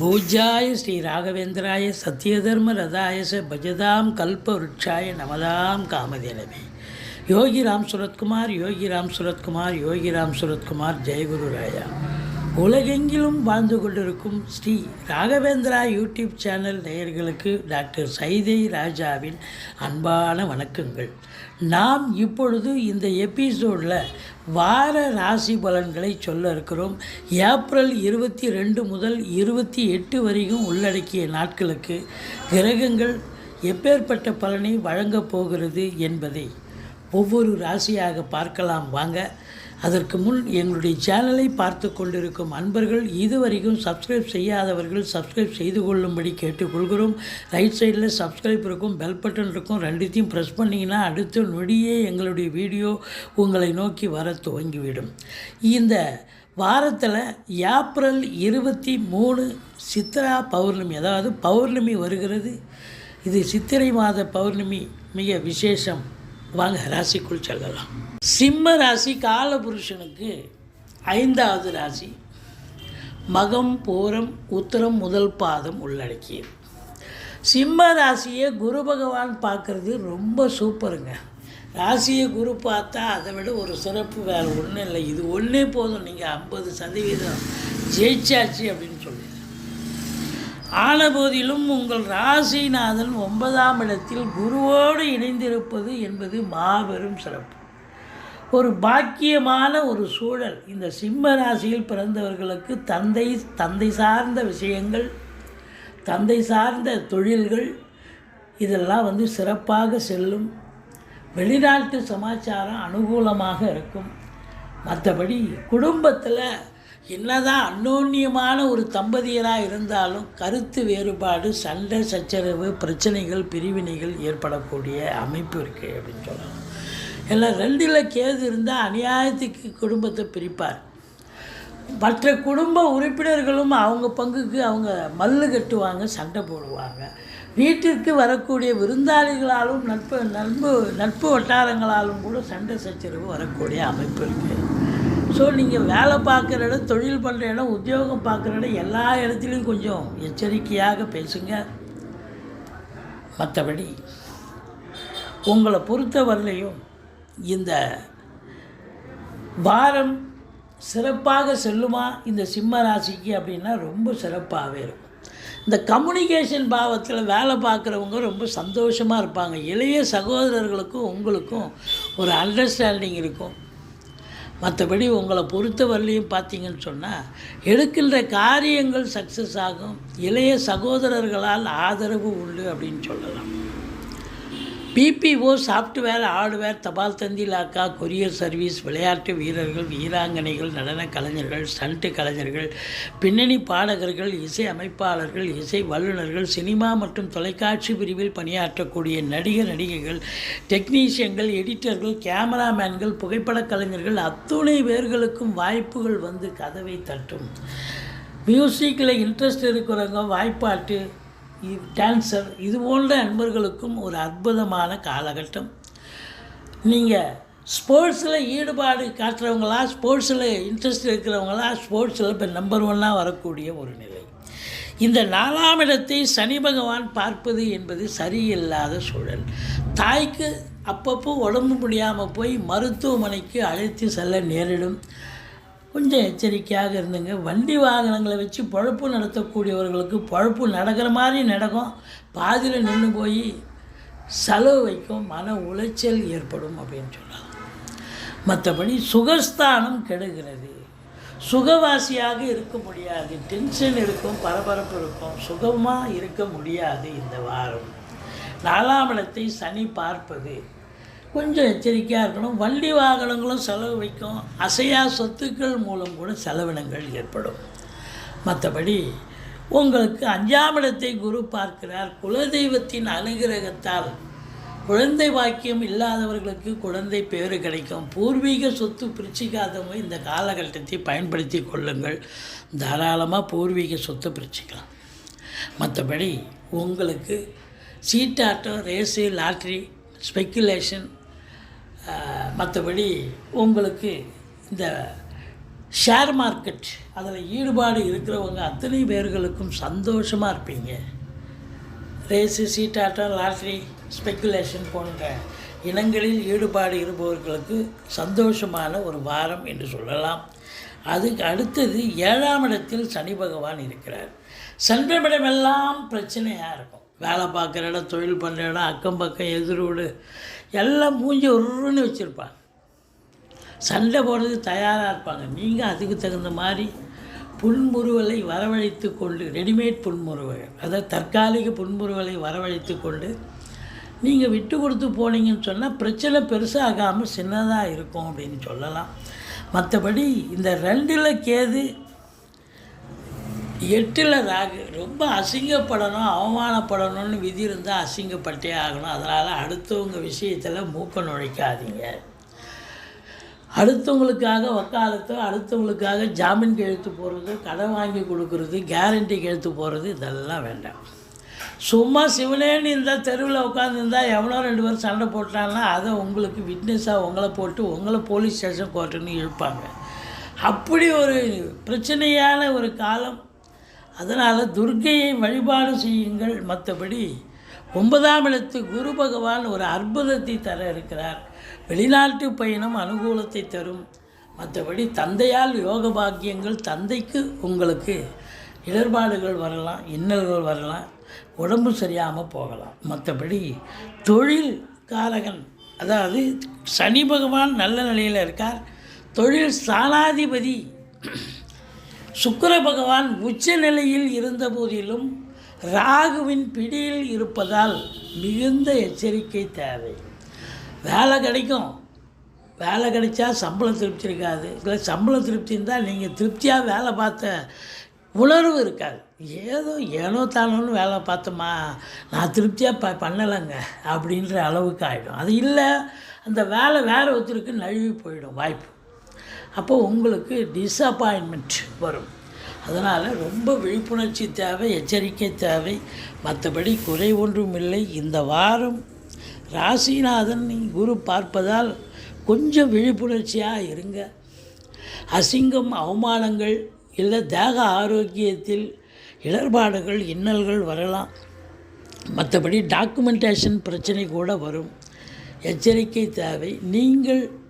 பூஜாய ஸ்ரீ ராகவேந்திராய சத்யதர்ம ரதாயச பஜதாம் கல்பவருட்சாய நமதாம் காமதேனவே யோகி ராம் சுரத்குமார் யோகி ராம் சுரத்குமார் யோகி ராம் சுரத்குமார் ஜெயகுரு ராயா. உலகெங்கிலும் வாழ்ந்து கொண்டிருக்கும் ஸ்ரீ ராகவேந்திரா யூடியூப் சேனல் நேயர்களுக்கு டாக்டர் சைதை ராஜாவின் அன்பான வணக்கங்கள். நாம் இப்பொழுது இந்த எபிசோடில் வார ராசி பலன்களை சொல்ல இருக்கிறோம். ஏப்ரல் இருபத்தி ரெண்டு முதல் இருபத்தி எட்டு வரைக்கும் உள்ளடக்கிய நாட்களுக்கு கிரகங்கள் எப்பேற்பட்ட பலனை வழங்கப் போகிறது என்பதை ஒவ்வொரு ராசியாக பார்க்கலாம். வாங்க அதற்கு முன் எங்களுடைய சேனலை பார்த்து கொண்டிருக்கும் அன்பர்கள் இதுவரைக்கும் சப்ஸ்கிரைப் செய்யாதவர்கள் சப்ஸ்கிரைப் செய்து கொள்ளும்படி கேட்டுக்கொள்கிறோம். ரைட் சைடில் சப்ஸ்கிரைப் இருக்கும் பெல் பட்டன் இருக்கும் ரெண்டுத்தையும் ப்ரெஸ் பண்ணிங்கன்னா அடுத்த நொடியே எங்களுடைய வீடியோ உங்களை நோக்கி வர துவங்கிவிடும். இந்த வாரத்தில் ஏப்ரல் இருபத்தி மூணு சித்ரா பௌர்ணமி அதாவது பௌர்ணமி வருகிறது. இது சித்திரை மாத பௌர்ணமி மிக விசேஷம். வாங்க ராசிக்குள் செல்லலாம். சிம்ம ராசி காலபுருஷனுக்கு ஐந்தாவது ராசி மகம் பூரம் உத்தரம் முதல் பாதம் உள்ளடக்கியது. சிம்ம ராசியை குரு பகவான் பார்க்குறது ரொம்ப சூப்பருங்க. ராசியை குரு பார்த்தா அதை விட ஒரு சிறப்பு வேறு ஒன்றும் இல்லை. இது ஒன்றே போதும். நீங்கள் ஐம்பது சதவீதம் ஜெயிச்சாச்சு அப்படின்னு சொல்லி ஆன போதிலும் உங்கள் ராசிநாதன் ஒன்பதாம் இடத்தில் குருவோடு இணைந்திருப்பது என்பது மாபெரும் சிறப்பு. ஒரு பாக்கியமான ஒரு சூழல். இந்த சிம்ம ராசியில் பிறந்தவர்களுக்கு தந்தை தந்தை சார்ந்த விஷயங்கள் தந்தை சார்ந்த தொழில்கள் இதெல்லாம் வந்து சிறப்பாக செல்லும். வெளிநாட்டு சமாச்சாரம் அனுகூலமாக இருக்கும். மற்றபடி குடும்பத்தில் என்னதான் அன்னோன்யமான ஒரு தம்பதியராக இருந்தாலும் கருத்து வேறுபாடு சண்டை சச்சரவு பிரச்சனைகள் பிரிவினைகள் ஏற்படக்கூடிய அமைப்பு இருக்குது அப்படின்னு சொல்லலாம். எல்லாம் ரெண்டில் கேது இருந்தால் அநியாயத்துக்கு குடும்பத்தை பிரிப்பார். மற்ற குடும்ப உறுப்பினர்களும் அவங்க பங்குக்கு அவங்க மல்லு கட்டுவாங்க சண்டை போடுவாங்க. வீட்டிற்கு வரக்கூடிய விருந்தாளிகளாலும் நட்பு நட்பு நட்பு வட்டாரங்களாலும் கூட சண்டை சச்சரவு வரக்கூடிய அமைப்பு இருக்குது ஸோ நீங்கள் வேலை பார்க்குற இடம் தொழில் பண்ணுற இடம் உத்தியோகம் பார்க்குற இடம் எல்லா இடத்துலையும் கொஞ்சம் எச்சரிக்கையாக பேசுங்க. மற்றபடி உங்களை பொறுத்தவரையிலையும் இந்த வாரம் சிறப்பாக செல்லுமா? இந்த சிம்ம ராசிக்கு அப்படின்னா ரொம்ப சிறப்பாகவே இருக்கும். இந்த கம்யூனிகேஷன் பாவத்தில் வேலை பார்க்குறவங்க ரொம்ப சந்தோஷமாக இருப்பாங்க. இளைய சகோதரர்களுக்கும் உங்களுக்கும் ஒரு அண்டர்ஸ்டாண்டிங் இருக்கும். மற்றபடி உங்களை பொறுத்த வரலையும் பார்த்தீங்கன்னு சொன்னால் எடுக்கின்ற காரியங்கள் சக்ஸஸ் ஆகும். இளைய சகோதரர்களால் ஆதரவு உண்டு அப்படின்னு சொல்லலாம். பிபிஓ சாஃப்ட்வேர் ஹார்ட்வேர் தபால் தந்தி லாக்கா கொரியர் சர்வீஸ் விளையாட்டு வீரர்கள் வீராங்கனைகள் நடன கலைஞர்கள் ஸ்டண்ட்டு கலைஞர்கள் பின்னணி பாடகர்கள் இசை அமைப்பாளர்கள் இசை வல்லுநர்கள் சினிமா மற்றும் தொலைக்காட்சி பிரிவில் பணியாற்றக்கூடிய நடிகர் நடிகைகள் டெக்னீஷியன்கள் எடிட்டர்கள் கேமராமேன்கள் புகைப்படக் கலைஞர்கள் அத்துணை பேர்களுக்கும் வாய்ப்புகள் வந்து கதவை தட்டும். மியூசிக்கில் இன்ட்ரெஸ்ட் இருக்கிறவங்க வாய்ப்பாட்டு டான்சர் இது போன்ற நண்பர்களுக்கும் ஒரு அற்புதமான காலகட்டம். நீங்கள் ஸ்போர்ட்ஸில் ஈடுபாடு காட்டுறவங்களா ஸ்போர்ட்ஸில் இன்ட்ரெஸ்ட் இருக்கிறவங்களா ஸ்போர்ட்ஸில் இப்போ நம்பர் ஒன்னாக வரக்கூடிய ஒரு நிலை. இந்த நாலாம் இடத்தை சனி பகவான் பார்ப்பது என்பது சரியில்லாத சூழல். தாய்க்கு அப்பப்போ உடம்பு முடியாமல் போய் மருத்துவமனைக்கு அழைத்து செல்ல நேரிடும். கொஞ்சம் எச்சரிக்கையாக இருந்துங்க. வண்டி வாகனங்களை வச்சு பழப்பு நடத்தக்கூடியவர்களுக்கு பழப்பு நடக்கிற மாதிரி நடக்கும். பாதியில் நின்று போய் செலவு வைக்கும் மன உளைச்சல் ஏற்படும் அப்படின்னு சொல்லலாம் மற்றபடி சுகஸ்தானம் கெடுகிறது. சுகவாசியாக இருக்க முடியாது. டென்ஷன் இருக்கும் பரபரப்பு இருக்கும். சுகமாக இருக்க முடியாது இந்த வாரம். நாலாம் இடத்தை சனி பார்ப்பது. கொஞ்சம் எச்சரிக்கையாக இருக்கணும். வண்டி வாகனங்களும் செலவு வைக்கும். அசையா சொத்துக்கள் மூலம் கூட செலவினங்கள் ஏற்படும். மற்றபடி உங்களுக்கு அஞ்சாம் இடத்தை குரு பார்க்கிறார். குலதெய்வத்தின் அனுகிரகத்தால் குழந்தை வாக்கியம் இல்லாதவர்களுக்கு குழந்தை பேறு கிடைக்கும். பூர்வீக சொத்து பிரிச்சிக்காதவங்க இந்த காலகட்டத்தை பயன்படுத்தி கொள்ளுங்கள். தாராளமாக பூர்வீக சொத்தை பிரிச்சுக்கலாம். மற்றபடி உங்களுக்கு சீட்டாட்டம் ரேஸு லாட்ரி ஸ்பெக்குலேஷன் மற்றபடி உங்களுக்கு இந்த ஷேர் மார்க்கெட் அதில் ஈடுபாடு இருக்கிறவங்க அத்தனை பேர்களுக்கும் சந்தோஷமாக இருப்பீங்க. ரேஸு சீட்டாட்டம் லாட்ரி ஸ்பெக்குலேஷன் போன்ற இனங்களில் ஈடுபாடு இருப்பவர்களுக்கு சந்தோஷமான ஒரு வாரம் என்று சொல்லலாம். அதுக்கு அடுத்தது ஏழாம் இடத்தில் சனி பகவான் இருக்கிறார். சென்றமிடமெல்லாம் பிரச்சனையாக இருக்கும். வேலை பார்க்குற இடம் தொழில் பண்ணுற இடம் அக்கம் பக்கம் எதிரோடு எல்லாம் மூஞ்சி ஒருன்னு வச்சுருப்பாங்க சண்டை போடுறது தயாராக இருப்பாங்க. நீங்கள் அதுக்கு தகுந்த மாதிரி புன்முறுவலை வரவழைத்து கொண்டு ரெடிமேட் புன்முறுவல் அதாவது தற்காலிக புன்முறுவலை வரவழைத்து கொண்டு நீங்கள் விட்டு கொடுத்து போனீங்கன்னு சொன்னால் பிரச்சனை பெருசாகாமல் சின்னதாக இருக்கும் அப்படின்னு சொல்லலாம். மற்றபடி இந்த ரெண்டில் கேது எட்டில் ராகு. ரொம்ப அசிங்கப்படணும் அவமானப்படணும்னு விதி இருந்தால் அசிங்கப்பட்டே ஆகணும். அதனால் அடுத்தவங்க விஷயத்தில் மூக்க நுழைக்காதீங்க. அடுத்தவங்களுக்காக வக்காலத்தோ அடுத்தவங்களுக்காக ஜாமீன் கெழுத்து போடுறது கடன் வாங்கி கொடுக்குறது கேரண்டி கெழுத்து போடுறது இதெல்லாம் வேண்டாம். சும்மா சிவனேன்னு இருந்தால் தெருவில் உட்காந்துருந்தால் எவ்வளோ ரெண்டு பேரும் சண்டை போட்டாங்கன்னா அதை உங்களுக்கு விட்னஸாக உங்களை போட்டு உங்களை போலீஸ் ஸ்டேஷன் கோர்ட்டுன்னு இழுப்பாங்க. அப்படி ஒரு பிரச்சனையான ஒரு காலம் அதனால் துர்க்கையை வழிபாடு செய்யுங்கள் மற்றபடி ஒன்பதாம் இடத்து குரு பகவான் ஒரு அற்புதத்தை தர இருக்கிறார். வெளிநாட்டு பயணம் அனுகூலத்தை தரும். மற்றபடி தந்தையால் யோக பாக்கியங்கள் தந்தைக்கு உங்களுக்கு இடர்பாடுகள் வரலாம் இன்னல்கள் வரலாம் உடம்பு சரியாமல் போகலாம். மற்றபடி தொழில் காரகன் அதாவது சனி பகவான் நல்ல நிலையில் இருக்கார். தொழில் ஸ்தானாதிபதி சுக்கர பகவான் உச்ச நிலையில் இருந்த போதிலும் ராகுவின் பிடியில் இருப்பதால் மிகுந்த எச்சரிக்கை தேவை. வேலை கிடைக்கும். வேலை கிடைச்சா சம்பளம் திருப்தி இருக்காது. இல்லை சம்பளம் திருப்தி இருந்தால் நீங்கள் திருப்தியாக வேலை பார்த்த உணர்வு இருக்காது. ஏதோ ஏனோ தானோன்னு வேலை பார்த்தோமா நான் திருப்தியாக ப பண்ணலைங்க அப்படின்ற அளவுக்கு ஆகிடும் அது இல்லை அந்த வேலை வேறு ஒருத்தருக்கு நழுவி போயிடும் வாய்ப்பு. அப்போ உங்களுக்கு டிஸப்பாயின்மெண்ட் வரும். அதனால் ரொம்ப விழிப்புணர்ச்சி தேவை எச்சரிக்கை தேவை. மற்றபடி குறை ஒன்றும் இல்லை. இந்த வாரம் ராசிநாதன் குரு பார்ப்பதால் கொஞ்சம் விழிப்புணர்ச்சியாக இருங்க. அசிங்கம் அவமானங்கள் இல்லை தேக ஆரோக்கியத்தில் இடர்பாடுகள் இன்னல்கள் வரலாம். மற்றபடி டாக்குமெண்டேஷன் பிரச்சனை கூட வரும். எச்சரிக்கை தேவை. நீங்கள்